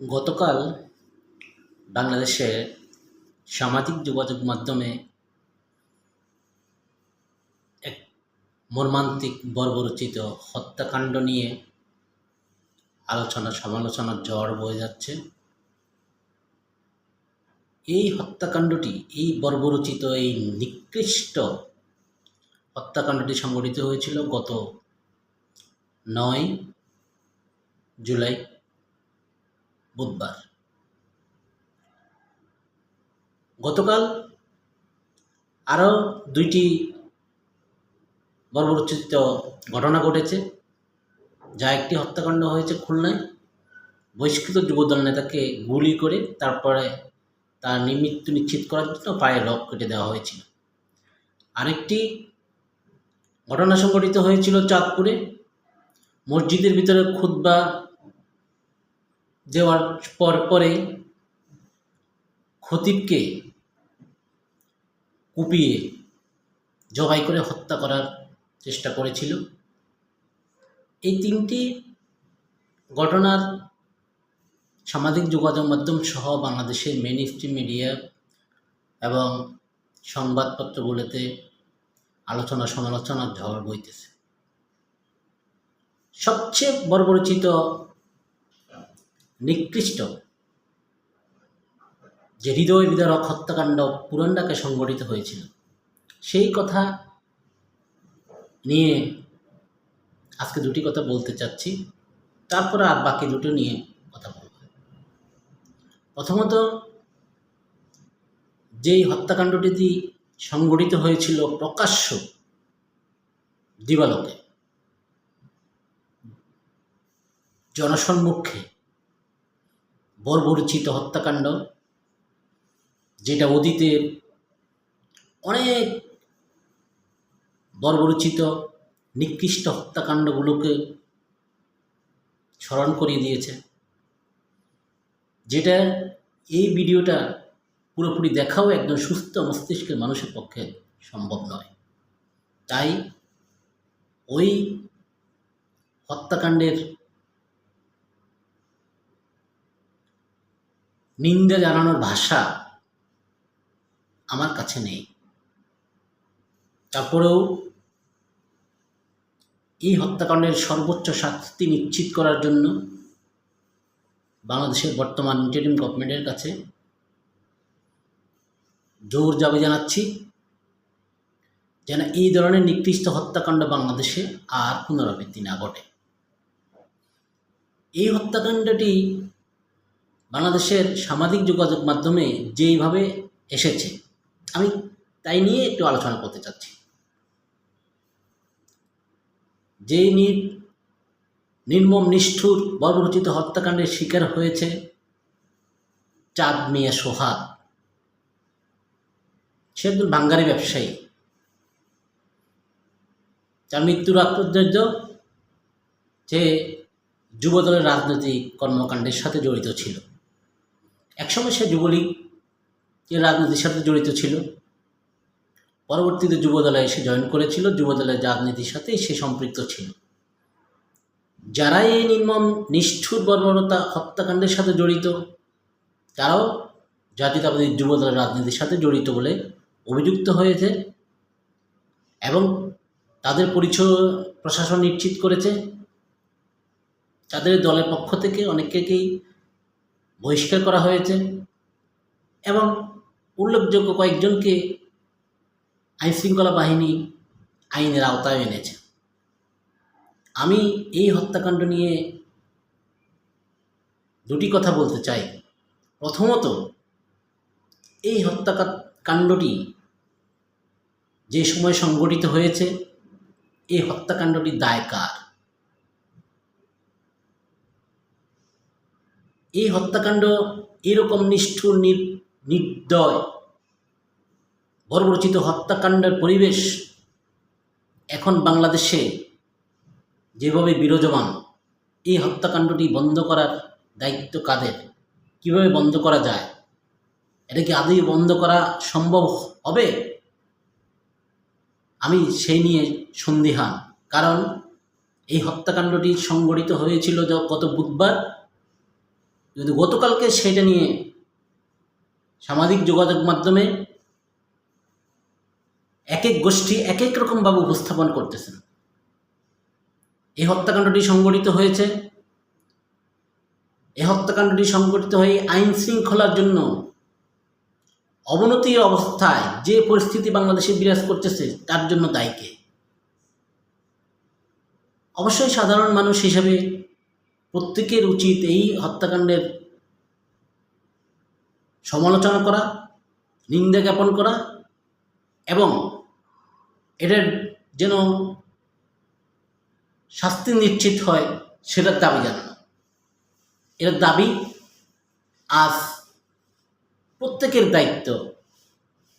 গতকাল বাংলাদেশে সামাজিক যোগাযোগ মাধ্যমে এক মর্মান্তিক, বর্বরচিত হত্যাকাণ্ড নিয়ে আলোচনা, সমালোচনার ঝড় বয়ে যাচ্ছে। এই হত্যাকাণ্ডটি, এই বর্বরচিত, এই নিকৃষ্ট হত্যাকাণ্ডটি সংঘটিত হয়েছিল গত নয় জুলাই বুধবার। গতকাল আরও দুইটি বর্বরচিত ঘটনা ঘটেছে, যা একটি হত্যাকাণ্ড হয়েছে খুলনায়। বহিষ্কৃত যুবদল নেতাকে গুলি করে তারপরে তার মৃত্যু নিশ্চিত করার জন্য পায়ে রক কেটে দেওয়া হয়েছিল। আরেকটি ঘটনা সংঘটিত হয়েছিল চাঁদপুরে। মসজিদের ভিতরে খুতবা দেওয়ার পর পরে খতিবকে কুপিয়ে জবাই করে হত্যা করার চেষ্টা করেছিল। এই তিনটি ঘটনার সামাজিক যোগাযোগ মাধ্যম সহ বাংলাদেশের মেন স্ট্রিম মিডিয়া এবং সংবাদপত্রগুলোতে আলোচনা সমালোচনার ঝড় বইতেছে। সবচেয়ে বর্বরচিত নিকৃষ্ট। যে হৃদয় বিদারক হত্যাকাণ্ড পুরন্ডাকে সংগঠিত হয়েছিল, সেই কথা নিয়ে আজকে দুটি কথা বলতে চাচ্ছি। তারপরে আর বাকি দুটো নিয়ে কথা বলব। প্রথমত, যেই হত্যাকাণ্ডটি সংগঠিত হয়েছিল প্রকাশ্য দিবালোকে, জনসম্মুখে বর্বরচিত হত্যাকাণ্ড, যেটা অতীতের অনেক বর্বরচিত, নিকৃষ্ট হত্যাকাণ্ডগুলোকে স্মরণ করিয়ে দিয়েছে। যেটা এই ভিডিওটা পুরোপুরি দেখাও একজন সুস্থ মস্তিষ্কের মানুষের পক্ষে সম্ভব নয়। তাই ওই হত্যাকাণ্ডের নিন্দা জানানোর ভাষা আমার কাছে নেই। তারপরেও এই হত্যাকাণ্ডের সর্বোচ্চ শাস্তি নিশ্চিত করার জন্য বাংলাদেশের বর্তমান ইন্টারিম গভর্নমেন্টের কাছে জোর দাবি জানাচ্ছি যেন এই ধরনের নিকৃষ্ট হত্যাকাণ্ড বাংলাদেশে আর পুনরাবৃত্তি না ঘটে। এই হত্যাকাণ্ডটি বাংলাদেশের সামাজিক যোগাযোগ মাধ্যমে যেইভাবে এসেছে, আমি তাই নিয়ে একটু আলোচনা করতে চাচ্ছি। যে নির্মম নিষ্ঠুর, বর্বরচিত হত্যাকাণ্ডের শিকার হয়েছে চাঁদ মিয়া সোহাগ। সে একজন বাঙ্গালি ব্যবসায়ী। তার মৃত্যুর আগ পর্যন্ত যে যুবদলের রাজনৈতিক কর্মকাণ্ডের সাথে জড়িত ছিল। একসময় সে যুবলীগের রাজনীতির সাথে জড়িত ছিল। পরবর্তীতে যুবদলে এসে জয়েন করেছিল। যুবদলের রাজনীতির সাথেই সে সম্পৃক্ত ছিল। যারা এই নির্মম, নিষ্ঠুর, বর্বরতা হত্যাকাণ্ডের সাথে জড়িত, তারাও জাতীয়তাবাদী যুবদলের রাজনীতির সাথে জড়িত বলে অভিযুক্ত হয়েছে এবং তাদের পরিচয় প্রশাসন নিশ্চিত করেছে। তাদের দলের পক্ষ থেকে অনেককেই বহিষ্কার করা হয়েছে এবং উল্লেখযোগ্য কয়েকজনকে আইনশৃঙ্খলা বাহিনী আইনের আওতায় এনেছে। আমি এই হত্যাকাণ্ড নিয়ে দুটি কথা বলতে চাই। প্রথমত, এই হত্যাকাণ্ডটি যে সময় সংগঠিত হয়েছে, এই হত্যাকাণ্ডটি দায় কার? এই হত্যাকাণ্ড এরকম নিষ্ঠুর নির্দয়, বর্বরচিত হত্যাকাণ্ডের পরিবেশ এখন বাংলাদেশে যেভাবে বিরাজমান, এই হত্যাকাণ্ডটি বন্ধ করার দায়িত্ব কাদের? কীভাবে বন্ধ করা যায়? এটা কি আদৌ বন্ধ করা সম্ভব হবে? আমি সেই নিয়ে সন্দিহান। কারণ এই হত্যাকাণ্ডটি সংগঠিত হয়েছিল গত বুধবার কিন্তু গতকালকে সেটা নিয়ে সামাজিক যোগাযোগ মাধ্যমে এক এক গোষ্ঠী এক এক রকমভাবে উপস্থাপন করতেছেন, এই হত্যাকাণ্ডটি সংগঠিত হয়েছে। এই হত্যাকাণ্ডটি সংগঠিত হয়ে আইন শৃঙ্খলার জন্য অবনতির অবস্থায় যে পরিস্থিতি বাংলাদেশে বিরাজ করতেছে, তার জন্য দায়ীকে অবশ্যই সাধারণ মানুষ হিসেবে প্রত্যেকের উচিত এই হত্যাকাণ্ডের সমালোচনা করা, নিন্দা জ্ঞাপন করা এবং এটার যেন শাস্তি নিশ্চিত হয় সেটার দাবি জানানো। এটার দাবি আজ প্রত্যেকের দায়িত্ব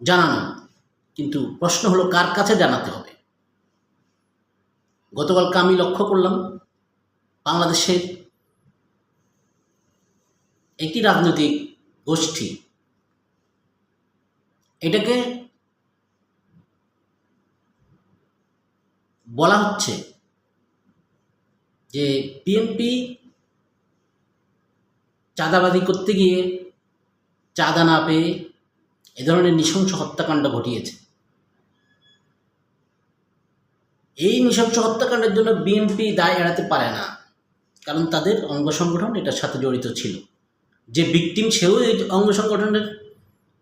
জানানো, কিন্তু প্রশ্ন হলো কার কাছে জানাতে হবে? গতকালকে আমি লক্ষ্য করলাম বাংলাদেশের একটি রাজনৈতিক গোষ্ঠী। এটাকে বলা হচ্ছে যে বিএনপি চাঁদাবাজি করতে গিয়ে চাঁদা না পেয়ে এ ধরনের নৃশংস হত্যাকাণ্ড ঘটিয়েছে। এই নৃশংস হত্যাকাণ্ডের জন্য বিএনপি দায় এড়াতে পারে না, কারণ তাদের অঙ্গ সংগঠন এটার সাথে জড়িত ছিল। যে ভিকটিম সেও এই অঙ্গ সংগঠনের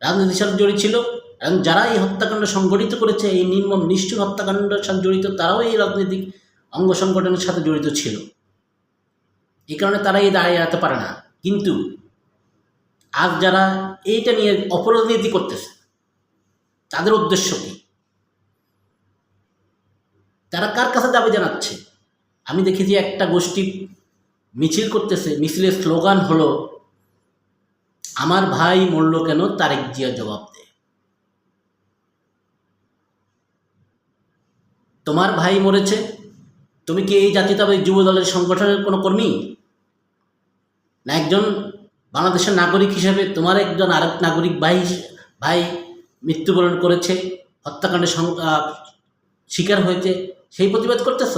রাজনীতির সাথে জড়িত ছিল এবং যারা এই হত্যাকাণ্ড সংগঠিত করেছে, এই নির্মম নিষ্ঠুর হত্যাকাণ্ডের সাথে জড়িত, তারাও এই রাজনৈতিক অঙ্গ সংগঠনের সাথে জড়িত ছিল। এই কারণে তারা এই দায় এড়াতে পারে না। কিন্তু আজ যারা এইটা নিয়ে অপরাজনীতি করতেছে, তাদের উদ্দেশ্য কী? তারা কার কাছে দাবি জানাচ্ছে? আমি দেখেছি একটা গোষ্ঠী মিছিল করতেছে, মিছিলের স্লোগান হলো আমার ভাই মরল কেন? তারেক জিয়া জবাব দে। তোমার ভাই মরেছে? তুমি কি এই জাতীয়তাবাদী যুব দলের সংগঠনের কোনো কর্মী? না একজন বাংলাদেশের নাগরিক হিসেবে তোমার একজন আরেক নাগরিক ভাই ভাই মৃত্যুবরণ করেছে, হত্যাকাণ্ডের শিকার হয়েছে, সেই প্রতিবাদ করতেছ?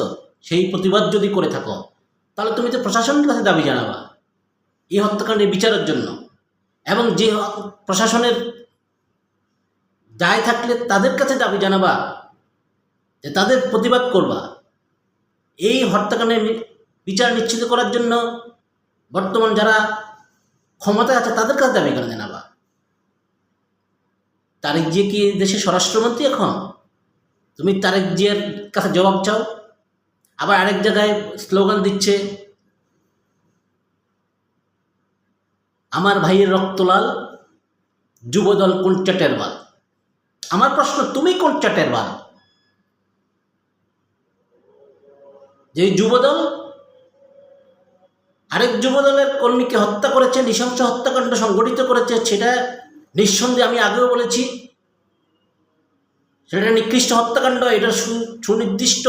সেই প্রতিবাদ যদি করে থাকো, তাহলে তুমি তো প্রশাসনের কাছে দাবি জানাবা। এই হত্যাকাণ্ডের বিচারের জন্য। এবং যে প্রশাসনের দায় থাকলে তাদের কাছে দাবি জানাবা, যে তাদের প্রতিবাদ করবা। এই হত্যাকাণ্ডের বিচার নিশ্চিত করার জন্য বর্তমান যারা ক্ষমতায় আছে তাদের কাছে দাবি কেন জানাবা। তারিক জিয়া কি দেশের স্বরাষ্ট্রমন্ত্রী এখন? তুমি তারেক জিয়ার কাছে জবাব চাও। আবার আরেক জায়গায় স্লোগান দিচ্ছে আমার ভাইয়ের রক্তলাল যুবদল কোন চাটের বাল? আমার প্রশ্ন, তুমি কোন চাটের বাল? যে যুবদল আরেক যুবদলের কর্মীকে হত্যা করেছে, নৃশংস হত্যাকাণ্ড সংগঠিত করেছে, সেটা নিঃসন্দেহে আমি আগেও বলেছি। সেটা নিকৃষ্ট হত্যাকাণ্ড, এটা সুনির্দিষ্ট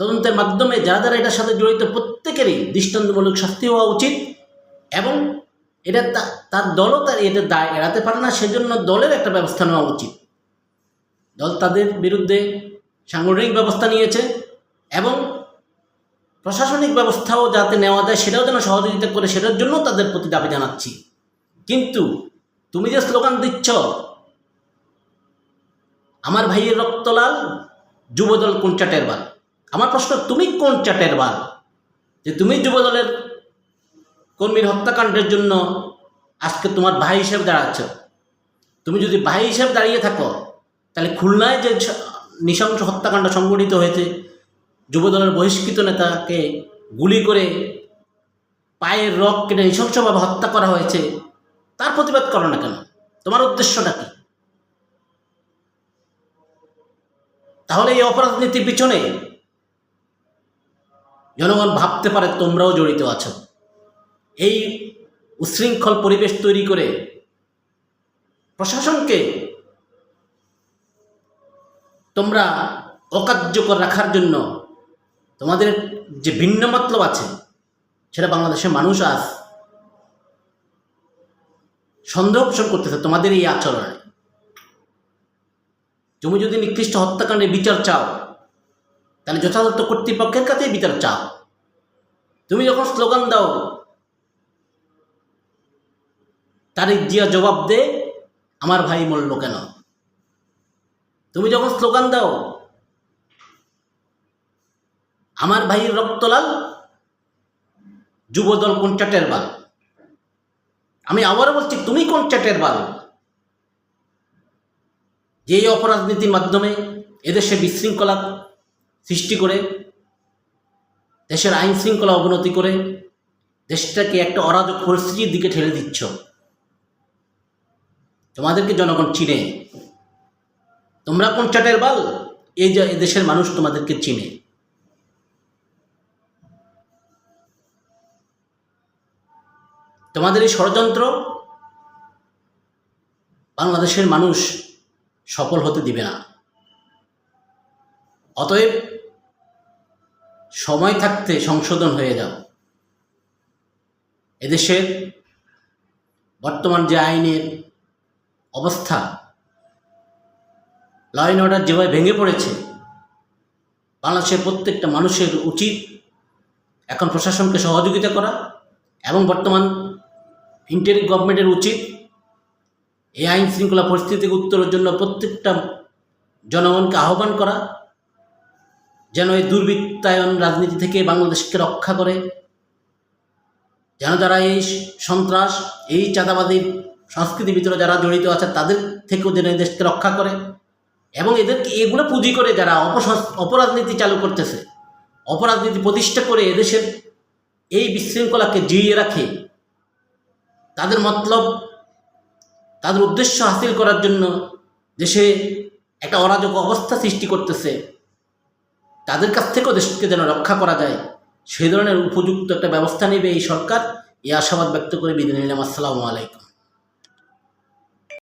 তদন্তের মাধ্যমে যারা যারা এটার সাথে জড়িত, প্রত্যেকেরই দৃষ্টান্তমূলক শাস্তি হওয়া উচিত এবং এটা তার দলও তার এটা দায় এড়াতে পারে না, সেজন্য দলের একটা ব্যবস্থা নেওয়া উচিত। দল তাদের বিরুদ্ধে সাংগঠনিক ব্যবস্থা নিয়েছে এবং প্রশাসনিক ব্যবস্থাও যাতে নেওয়া যায়, সেটাও যেন সহযোগিতা করে, সেটার জন্য তাদের প্রতি দাবি জানাচ্ছি। কিন্তু তুমি যে স্লোগান দিচ্ছ, আমার ভাইয়ের রক্তলাল, যুবদল কোন চাটের বাল? আমার প্রশ্ন, তুমি কোন চাটের বাল? যে তুমি যুবদলের কর্মীর হত্যাকাণ্ডের জন্য আজকে তোমার ভাই হিসেবে দাঁড়াচ্ছ। তুমি যদি ভাই হিসেবে দাঁড়িয়ে থাকো, তাহলে খুলনায় যে নৃশংস হত্যাকাণ্ড সংগঠিত হয়েছে, যুবদলের বহিষ্কৃত নেতাকে গুলি করে পায়ের রক কেটে নৃশংসভাবে হত্যা করা হয়েছে, তার প্রতিবাদ করো না কেন? তোমার উদ্দেশ্যটা কি? তাহলে এই অপরাজনীতির পিছনে জনগণ ভাবতে পারে তোমরাও জড়িত আছো। এই উশৃঙ্খল পরিবেশ তৈরি করে প্রশাসনকে তোমরা অকার্যকর রাখার জন্য তোমাদের যে ভিন্ন মতলব আছে, সেটা বাংলাদেশের মানুষ আজ সন্দেহ পোষণ করতেছে তোমাদের এই আচরণে। তুমি যদি নিকৃষ্ট হত্যাকাণ্ডের বিচার চাও, তাহলে যথাযথ কর্তৃপক্ষের কাছেই বিচার চাও। তুমি যখন স্লোগান দাও তারিখ জিয়া জবাব দে, আমার ভাই মরল কেন? তুমি যখন স্লোগান দাও, আমার ভাইয়ের রক্তলাল যুবদল কোন চাটের বাল? আমি আবারও বলছি, তুমি কোন চাটের বাল? যে অপরাজনীতির মাধ্যমে এদেশে বিশৃঙ্খলা সৃষ্টি করে, দেশের আইন শৃঙ্খলা অবনতি করে, দেশটাকে একটা অরাজক পরিস্থিতির দিকে ঠেলে দিচ্ছ। তোমাদেরকে জনগণ চিনে। তোমরা কোন চাটের বাল? এই যে দেশের মানুষ তোমাদেরকে চিনে। তোমাদের এই ষড়যন্ত্র বাংলাদেশের মানুষ সফল হতে দিবে না। অতএব সময় থাকতে সংশোধন হয়ে যাও। এদেশের বর্তমান যে আইনের অবস্থা। ল অ্যান্ড অর্ডার যেভাবে ভেঙে পড়েছে, বাংলাদেশের প্রত্যেকটা মানুষের উচিত এখন প্রশাসনকে সহযোগিতা করা এবং বর্তমান ইন্টারি গভর্নমেন্টের উচিত এই আইন শৃঙ্খলা পরিস্থিতি উত্তরের জন্য প্রত্যেকটা জনগণকে আহ্বান করা, যেন এই দুর্বৃত্তায়ন রাজনীতি থেকে বাংলাদেশকে রক্ষা করে, যেন তারা এই সন্ত্রাস, এই চাঁদাবাদীর সংস্কৃতির ভিতরে যারা জড়িত আছে, তাদের থেকেও যেন দেশকে রক্ষা করে এবং এদেরকে এগুলো পুঁজি করে যারা অপরাজনীতি চালু করতেছে, অপরাজনীতি প্রতিষ্ঠা করে এদেশের এই বিশৃঙ্খলাকে জিইয়ে রাখে, তাদের মতলব, তাদের উদ্দেশ্য হাসিল করার জন্য দেশে একটা অরাজক অবস্থা সৃষ্টি করতেছে, তাদের কাছ থেকেও দেশকে যেন রক্ষা করা যায়, সেই ধরনের উপযুক্ত একটা ব্যবস্থা নেবে এই সরকার, এই আশাবাদ ব্যক্ত করে বিদায় নিলাম। আসসালামু আলাইকুম।